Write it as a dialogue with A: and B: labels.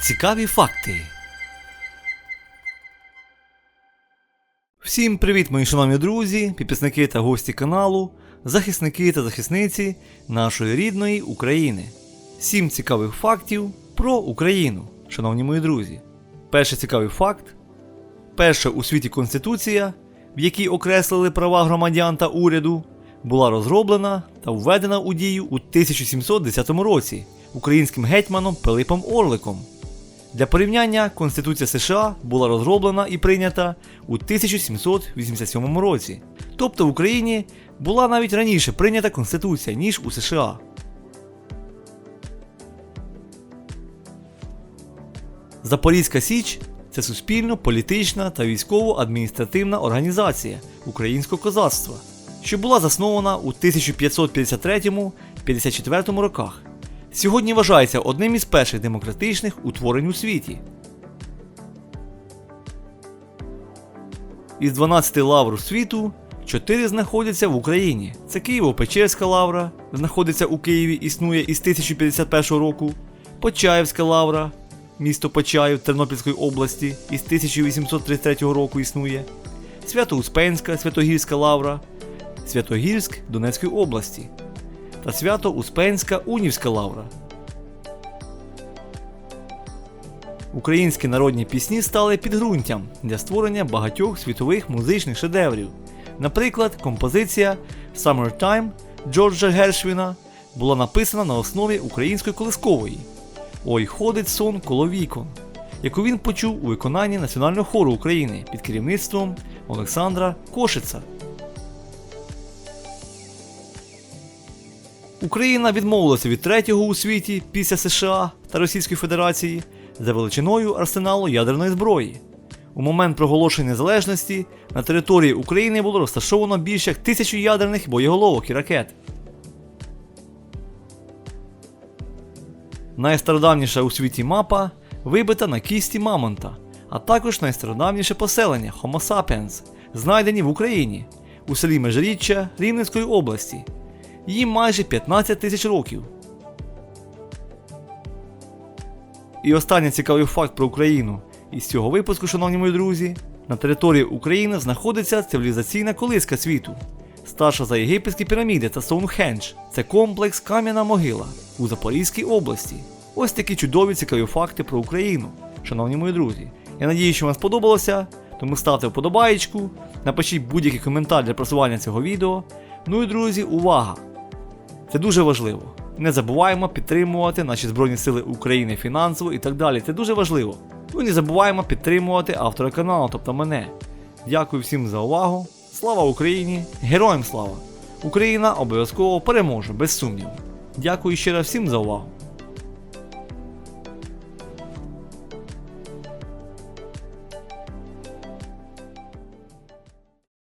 A: Цікаві факти. Всім привіт, мої шановні друзі, підписники та гості каналу, захисники та захисниці нашої рідної України. Сім цікавих фактів про Україну, шановні мої друзі. Перший цікавий факт: перша у світі конституція, в якій окреслили права громадян та уряду, була розроблена та введена у дію у 1710 році українським гетьманом Пилипом Орликом. Для порівняння Конституція США була розроблена і прийнята у 1787 році. Тобто в Україні була навіть раніше прийнята Конституція, ніж у США. Запорізька Січ це суспільно-політична та військово-адміністративна організація українського козацтва, що була заснована у 1553-54 роках. Сьогодні вважається одним із перших демократичних утворень у світі. Із 12 лавр світу 4 знаходяться в Україні. Це Києво-Печерська лавра, знаходиться у Києві, існує із 1051 року, Почаївська лавра, місто Почаїв Тернопільської області із 1833 року існує, Свято-Успенська Святогірська лавра, Святогірськ Донецької області та Свято-Успенська Унівська лавра. Українські народні пісні стали підґрунтям для створення багатьох світових музичних шедеврів. Наприклад, композиція Summertime Джорджа Гершвіна була написана на основі української колискової Ой ходить сон коло вікон, яку він почув у виконанні Національного хору України під керівництвом Олександра Кошица. Україна відмовилася від третього у світі після США та Російської Федерації за величиною арсеналу ядерної зброї. У момент проголошення незалежності на території України було розташовано більше як тисячу ядерних боєголовок і ракет. Найстародавніша у світі мапа вибита на кісті Мамонта, а також найстародавніше поселення Homo sapiens, знайдені в Україні у селі Межиріччя Рівненської області. Їм майже 15 тисяч років. І останній цікавий факт про Україну. Із цього випуску, шановні мої друзі, на території України знаходиться цивілізаційна колиска світу. Старша за єгипетські піраміди та Стоунхендж. Це комплекс Кам'яна могила у Запорізькій області. Ось такі чудові цікаві факти про Україну, шановні мої друзі. Я надію, що вам сподобалося, тому ставте вподобаєчку, напишіть будь-який коментар для просування цього відео. Ну і друзі, увага! Це дуже важливо. Не забуваємо підтримувати наші Збройні Сили України фінансово і так далі. Це дуже важливо. Ну не забуваємо підтримувати автора каналу, тобто мене. Дякую всім за увагу. Слава Україні! Героям слава! Україна обов'язково переможе, без сумніву. Дякую ще раз всім за увагу.